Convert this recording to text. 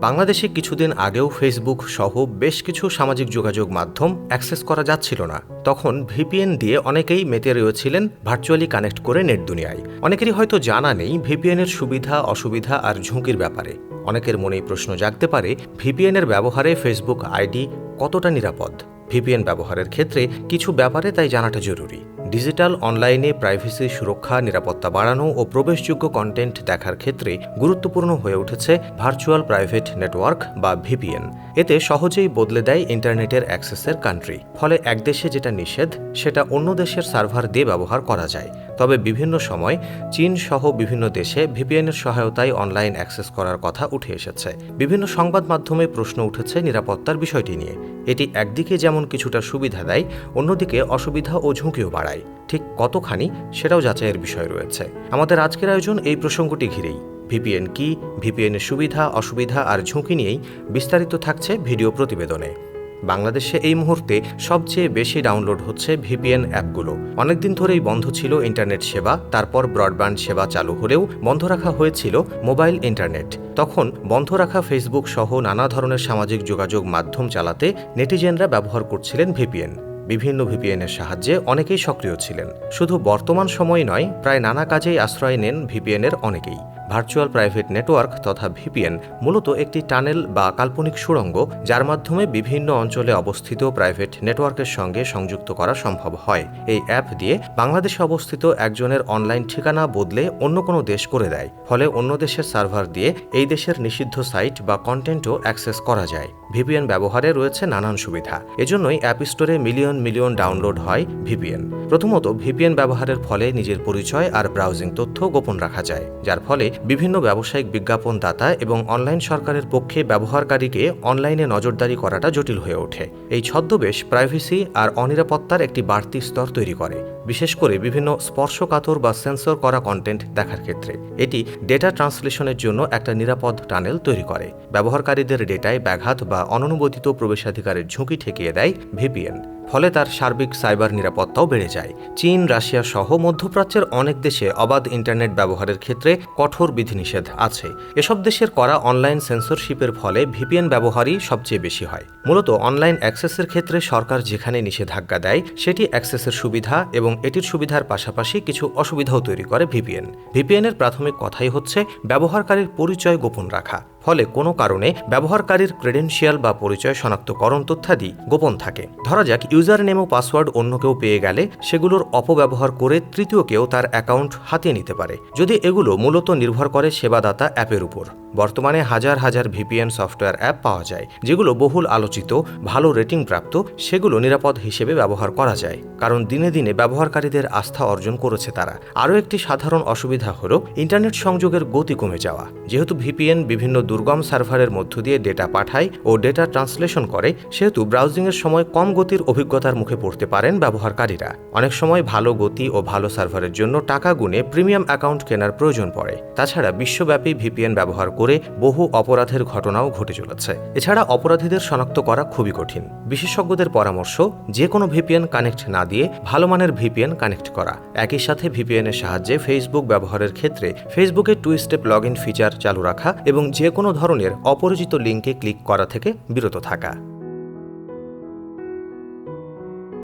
বাংলাদেশে কিছুদিন আগেও ফেসবুক সহ বেশ কিছু সামাজিক যোগাযোগ মাধ্যম অ্যাক্সেস করা যাচ্ছিল না। তখন ভিপিএন দিয়ে অনেকেই মেতে রয়েছিলেন ভার্চুয়ালি কানেক্ট করে নেট দুনিয়ায়। অনেকেরই হয়তো জানা নেই ভিপিএনের সুবিধা, অসুবিধা আর ঝুঁকির ব্যাপারে। অনেকের মনেই প্রশ্ন জাগতে পারে, ভিপিএনের ব্যবহারে ফেসবুক আইডি কতটা নিরাপদ? ভিপিএন ব্যবহারের ক্ষেত্রে কিছু ব্যাপারে তাই জানাটা জরুরি। ডিজিটাল অনলাইনে প্রাইভেসি, সুরক্ষা, নিরাপত্তা বাড়ানো ও প্রবেশযোগ্য কন্টেন্ট দেখার ক্ষেত্রে গুরুত্বপূর্ণ হয়ে উঠেছে ভার্চুয়াল প্রাইভেট নেটওয়ার্ক বা ভিপিএন এতে সহজেই বদলে দেয় ইন্টারনেটের অ্যাক্সেসের কান্ট্রি ফলে এক দেশে যেটা নিষেধ, সেটা অন্য দেশের সার্ভার দিয়ে ব্যবহার করা যায়। তবে বিভিন্ন সময় চীন সহ বিভিন্ন দেশে ভিপিএনের সহায়তায় অনলাইন অ্যাক্সেস করার কথা উঠে এসেছে। বিভিন্ন সংবাদ মাধ্যমে প্রশ্ন উঠেছে নিরাপত্তার বিষয়টি নিয়ে। এটি একদিকে যেমন কিছুটা সুবিধা দেয়, অন্যদিকে অসুবিধা ও ঝুঁকিও বাড়ায়। ঠিক কতখানি সেটাও যাচাইয়ের বিষয় রয়েছে। আমাদের আজকের আয়োজন এই প্রসঙ্গটি ঘিরেই। ভিপিএন কি ভিপিএনের সুবিধা, অসুবিধা আর ঝুঁকি নিয়েই বিস্তারিত থাকছে ভিডিও প্রতিবেদনে। বাংলাদেশে এই মুহূর্তে সবচেয়ে বেশি ডাউনলোড হচ্ছে ভিপিএন অ্যাপগুলো। অনেকদিন ধরেই বন্ধ ছিল ইন্টারনেট সেবা, তারপর ব্রডব্যান্ড সেবা চালু হলেও বন্ধ রাখা হয়েছিল মোবাইল ইন্টারনেট। তখন বন্ধ রাখা ফেসবুক সহ নানা ধরনের সামাজিক যোগাযোগ মাধ্যম চালাতে নেটিজেনরা ব্যবহার করছিলেন ভিপিএন। বিভিন্ন ভিপিএনের সাহায্যে অনেকেই সক্রিয় ছিলেন। শুধু বর্তমান সময় নয়, প্রায় নানা কাজেই আশ্রয় নেন ভিপিএনের অনেকেই। ভার্চুয়াল প্রাইভেট নেটওয়ার্ক তথা ভিপিএন মূলত একটি টানেল বা কাল্পনিক সুড়ঙ্গ যার মাধ্যমে বিভিন্ন অঞ্চলে অবস্থিত প্রাইভেট নেটওয়ার্কের সঙ্গে সংযুক্ত করা সম্ভব হয়। এই অ্যাপ দিয়ে বাংলাদেশে অবস্থিত একজনের অনলাইন ঠিকানা বদলে অন্য কোনো দেশ করে দেয়। ফলে অন্য দেশের সার্ভার দিয়ে এই দেশের নিষিদ্ধ সাইট বা কন্টেন্টও অ্যাক্সেস করা যায়। ভিপিএন ব্যবহারে রয়েছে নানান সুবিধা। এজন্যই অ্যাপ স্টোরে মিলিয়ন মিলিয়ন ডাউনলোড হয় ভিপিএন। প্রথমত ভিপিএন ব্যবহারের ফলে নিজের পরিচয় আর ব্রাউজিং তথ্য গোপন রাখা যায়, যার ফলে বিভিন্ন ব্যবসায়িক বিজ্ঞাপন দাতা এবং অনলাইন সরকারের পক্ষে ব্যবহারকারীকে অনলাইনে নজরদারি করাটা জটিল হয়ে ওঠে। এই ছদ্মবেশ প্রাইভেসি আর অনিরাপত্তার একটি বাড়তি স্তর তৈরি করে, বিশেষ করে বিভিন্ন স্পর্শকাতর বা সেন্সর করা কন্টেন্ট দেখার ক্ষেত্রে। এটি ডেটা ট্রান্সলেশনের জন্য একটা নিরাপদ টানেল তৈরি করে। ব্যবহারকারীদের ডেটায় ব্যাঘাত বা অননুমোদিত প্রবেশাধিকারের ঝুঁকি ঠেকিয়ে দেয় ভিপিএন। ফলে তার সার্বিক সাইবার নিরাপত্তাও বেড়ে যায়। চীন, রাশিয়া সহ মধ্যপ্রাচ্যের অনেক দেশে অবাধ ইন্টারনেট ব্যবহারের ক্ষেত্রে কঠোর বিধিনিষেধ আছে। এসব দেশের করা অনলাইন সেন্সরশিপের ফলে ভিপিএন ব্যবহারই সবচেয়ে বেশি হয়। মূলত অনলাইন অ্যাক্সেসের ক্ষেত্রে সরকার যেখানে নিষেধাজ্ঞা দেয়, সেটি অ্যাক্সেসের সুবিধা এবং এটির সুবিধার পাশাপাশি কিছু অসুবিধাও তৈরি করে ভিপিএন। ভিপিএনের প্রাথমিক কথাই হচ্ছে, ব্যবহারকারীর পরিচয় গোপন রাখা। ফলে কোনো কারণে ব্যবহারকারীর ক্রেডেনশিয়াল বা পরিচয় শনাক্তকরণ তথ্যাদি গোপন থাকে। ধরা যাক ইউজার নেম ও পাসওয়ার্ড অন্য কেউ পেয়ে গেলে সেগুলোর অপব্যবহার করে তৃতীয় কেউ তার অ্যাকাউন্ট হাতিয়ে নিতে পারে। যদি এগুলো মূলত নির্ভর করে সেবাদাতা অ্যাপের উপর। বর্তমানে হাজার হাজার ভিপিএন সফটওয়্যার অ্যাপ পাওয়া যায়, যেগুলো বহুল আলোচিত, ভালো রেটিং প্রাপ্ত সেগুলো নিরাপদ হিসেবে ব্যবহার করা যায়। কারণ দিনে দিনে ব্যবহারকারীদের আস্থা অর্জন করেছে তারা। আরও একটি সাধারণ অসুবিধা হল ইন্টারনেট সংযোগের গতি কমে যাওয়া। যেহেতু ভিপিএন বিভিন্ন দুর্গম সার্ভারের মধ্য দিয়ে ডেটা পাঠায় ও ডেটা ট্রান্সলেশন করে, সেহেতু ব্রাউজিংয়ের সময় কম গতির অভিজ্ঞতার মুখে পড়তে পারেন ব্যবহারকারীরা। অনেক সময় ভালো গতি ও ভালো সার্ভারের জন্য টাকা গুনে প্রিমিয়াম অ্যাকাউন্ট কেনার প্রয়োজন পড়ে। তাছাড়া বিশ্বব্যাপী ভিপিএন ব্যবহার করে বহু অপরাধের ঘটনাও ঘটে চলেছে। এছাড়া অপরাধীদের শনাক্ত করা খুবই কঠিন। বিশেষজ্ঞদের পরামর্শ যে কোনো ভিপিএন কানেক্ট না দিয়ে ভালো মানের ভিপিএন কানেক্ট করা। একই সাথে ভিপিএনের সাহায্যে ফেসবুক ব্যবহারের ক্ষেত্রে ফেসবুকে two step log in feature চালু রাখা এবং যে কোনো ধরনের অপরিচিত লিঙ্কে ক্লিক করা থেকে বিরত থাকা।